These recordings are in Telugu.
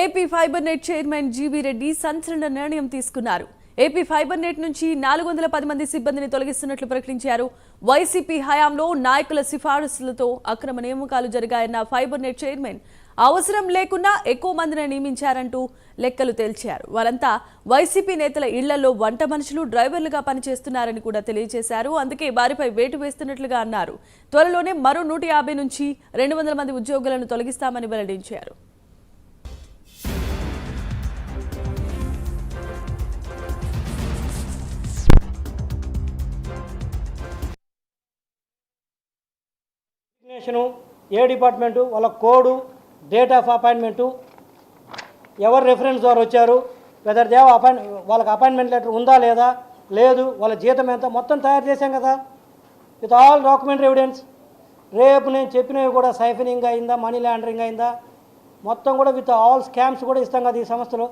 AP fibre net chairman GV Reddy సంచలన నిర్ణయం తీసుకున్నారు. ఏపీ ఫైబర్ నెట్ నుంచి నాలుగు వందల పది మంది సిబ్బందిని తొలగిస్తున్నట్లు ప్రకటించారు. వైసీపీ హయాంలో నాయకుల సిఫారసులతో అక్రమ నియామకాలు జరిగాయన్న ఫైబర్ నెట్ చైర్మన్ అవసరం లేకున్నా ఎక్కువ మందిని నియమించారంటూ లెక్కలు తేల్చారు. వారంతా వైసీపీ నేతల ఇళ్ళలో వంట మనుషులు డ్రైవర్లుగా పనిచేస్తున్నారని కూడా తెలియజేశారు. అందుకే వారిపై వేటు వేస్తున్నట్లుగా అన్నారు. త్వరలోనే మరో నూట యాభై నుంచి రెండు వందల మంది ఉద్యోగులను తొలగిస్తామని వెల్లడించారు. డిజిగ్నేషను ఏ డిపార్ట్మెంటు వాళ్ళ కోడు డేట్ ఆఫ్ అపాయింట్మెంటు ఎవరు రెఫరెన్స్ ద్వారా వచ్చారు వెదర్ దేవ అపాయింట్ వాళ్ళకి అపాయింట్మెంట్ లెటర్ ఉందా లేదా లేదు వాళ్ళ జీతం ఎంత మొత్తం తయారు చేశాం కదా. విత్ ఆల్ డాక్యుమెంటరీ ఎవిడెన్స్ రేపు నేను చెప్పినవి కూడా సైఫనింగ్ అయిందా మనీ లాండరింగ్ అయిందా మొత్తం కూడా విత్ ఆల్ స్కామ్స్ కూడా ఇస్తాం కదా ఈ సంస్థలో.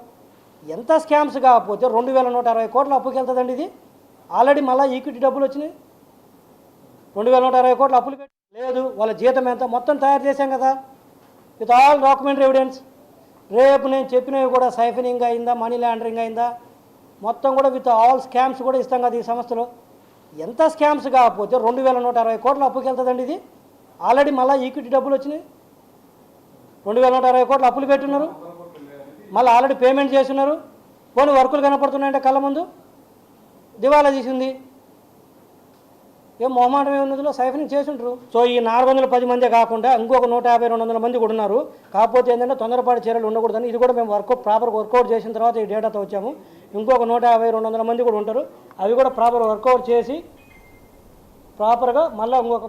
ఎంత స్కామ్స్ కాకపోతే రెండు వేల నూట అరవై కోట్ల అప్పుకి వెళ్తుందండి ఇది. ఆల్రెడీ మళ్ళీ ఈక్విటీ డబ్బులు వచ్చినాయి. రెండు వేల నూట అరవై కోట్ల అప్పులు లేదు వాళ్ళ జీతం ఎంత? మొత్తం తయారు చేశాం కదా. విత్ ఆల్ డాక్యుమెంటరీ ఎవిడెన్స్ రేపు నేను చెప్పినవి కూడా సైఫనింగ్ అయిందా మనీ లాండరింగ్ అయిందా? మొత్తం కూడా విత్ ఆల్ స్కామ్స్ కూడా ఇస్తాం కదా ఈ సంస్థలో. ఎంత స్కామ్స్ కాకపోతే రెండు వేల నూట అరవై కోట్ల అప్పుకి వెళ్తుందండి ఇది. ఆల్రెడీ మళ్ళీ ఈక్విటీ డబ్బులు వచ్చినాయి. రెండు వేల నూట అరవై కోట్ల అప్పులు పెట్టున్నారు. మళ్ళీ ఆల్రెడీ పేమెంట్ చేస్తున్నారు. పోనీ వర్కులు కనపడుతున్నాయంటే కళ్ళ ముందు? దివాలా తీసింది. ఏం మొహమాటం ఉన్నదిలో? సైఫరింగ్ చేసుంటారు సో ఈ నాలుగు వందల పది మందే కాకుండా ఇంకొక నూట యాభై రెండు వందల మంది కూడా ఉన్నారు. కాకపోతే ఏంటంటే తొందరపాటు చర్యలు ఉండకూడదని ఇది కూడా మేము వర్కౌట్ ప్రాపర్ వర్కౌట్ చేసిన తర్వాత ఈ డేటాతో వచ్చాము. ఇంకొక నూట యాభై రెండు వందల మంది కూడా ఉంటారు. అవి కూడా ప్రాపర్ వర్కౌట్ చేసి ప్రాపర్గా మళ్ళీ ఇంకొక